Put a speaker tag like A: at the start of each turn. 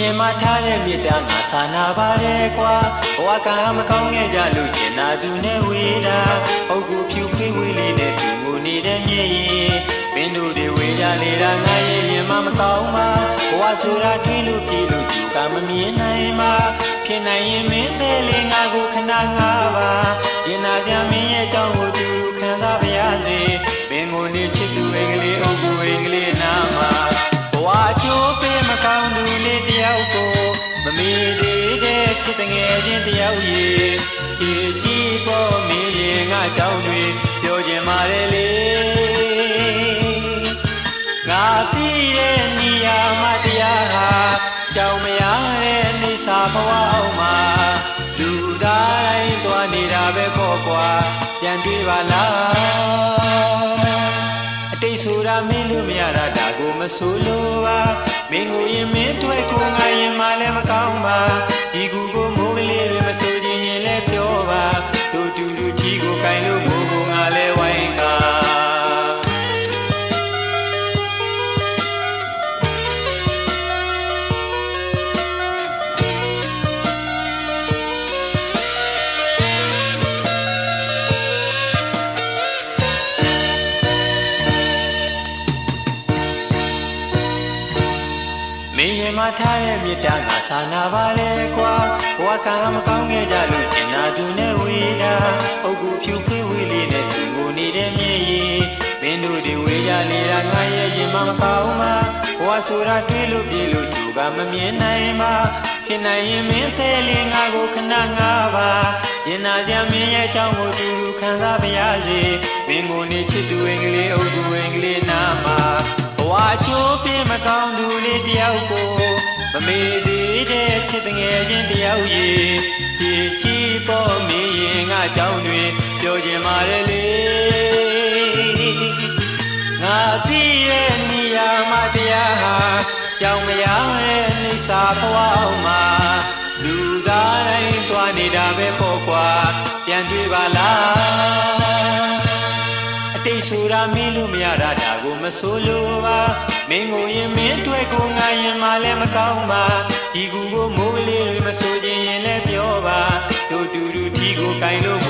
A: ရင်မထားတဲ့မြစ်တာငါစာနာပါတယ်ကွာဘဝကံမကောင်းခဲ့ကြလို့ကျင်နာသူနဲ့ဝေးတာအုတ်ကူဖြူဖေးဝေးလေးနဲ့သူငိုနေတဲ့မြေရင်ပင်တို့တွေဝေးကြနေတာငါရဲ့ရင်မမကောင်းပါဘဝဆိုတာထွေးလို့ပြေလို့သူကမမြင်နိုင်ပါဖြစ်နိုင်ရင်မင်းသေးလေးငါကိုခဏငါပါရင်နာကြမင်းရဲ့အကြောင်းကိုသူခံစားပါရစေပင်ကိုနေချစ်သူအင်္ဂလိပ်အုတ်ကူအင်္ဂလိပ်နာမှာ စ်တငယ်ချင်းတယောက်ရေဒီကြည့်ပေါ်မင်းရင်ငါကြောင့်တွေပြောချင်ပါတယ်လေငါသိတဲ့နေရာမှာတရားဟာကြောင်မရတဲ့နေစာဘဝအောင်မှာလူသားတိုင်းသွားနေတာပဲပေါ့ကွာပြန်တွေ့ပါလားအတိတ်ဆိုတာမင်းလို့မရတာဒါကိုမဆိုလို့ပါမင်းကိုရင်မင်းတွေ့ကိုငါရင်မလည်းမကောင်းပါ ဒီကူကို မင်းရင်မထားတဲ့မြစ်တာငါစာနာပါလေကွာဘဝကံမကောင်းခဲ့ကြလို့ကျင်နာသူနဲ့ဝေးတာအုတ်ကူဖြူဖေးဝေးလေးနဲ့သူငိုနေတဲ့မြေရင်မင်းတို့တွေဝေးကြနေတာငါရဲ့ရင်မမကောင်းပါဘဝဆိုတာတွေးလို့ပြေလို့သူကမမြင်နိုင်ပါခင်နိုင်ရင်မင်းသေးလေးငါကိုခဏငါပါရင်နာကြမင်းရဲ့အကြောင်းကိုသူခံစားပါရစေမင်းကိုနေချစ်သူ မကောင်းသူလေးတယောက်ကိုမမေ့သေးတဲ့ချစ်တငယ်ချင်းတယောက်ရေဒီကြည့်ပေါ်မင်းရင်ငါကြောင်းတွေပြောချင်ပါတယ်လေငါသိရဲ့နေရာမှာတရားဟာကြောင်မရတဲ့နေစာဘဝအောင်မှာလူသားတိုင်းသွားနေတာပဲပေါ့ကွာပြန်တွေ့ပါလားအတိတ် ဆိုတာမင်းလို့မရတာဒါကိုမဆိုလို့ပါမင်းကိုရင်မင်းတွေ့ကိုငါရင်မလည်းမကောင်းပါဒီကူကိုမိုးကလေးတွေမဆိုခြင်းရင်လည်းပြောပါတို့တူတူထီကိုကင်လို့မိုးကိုငါလည်းဝိုင်းကာ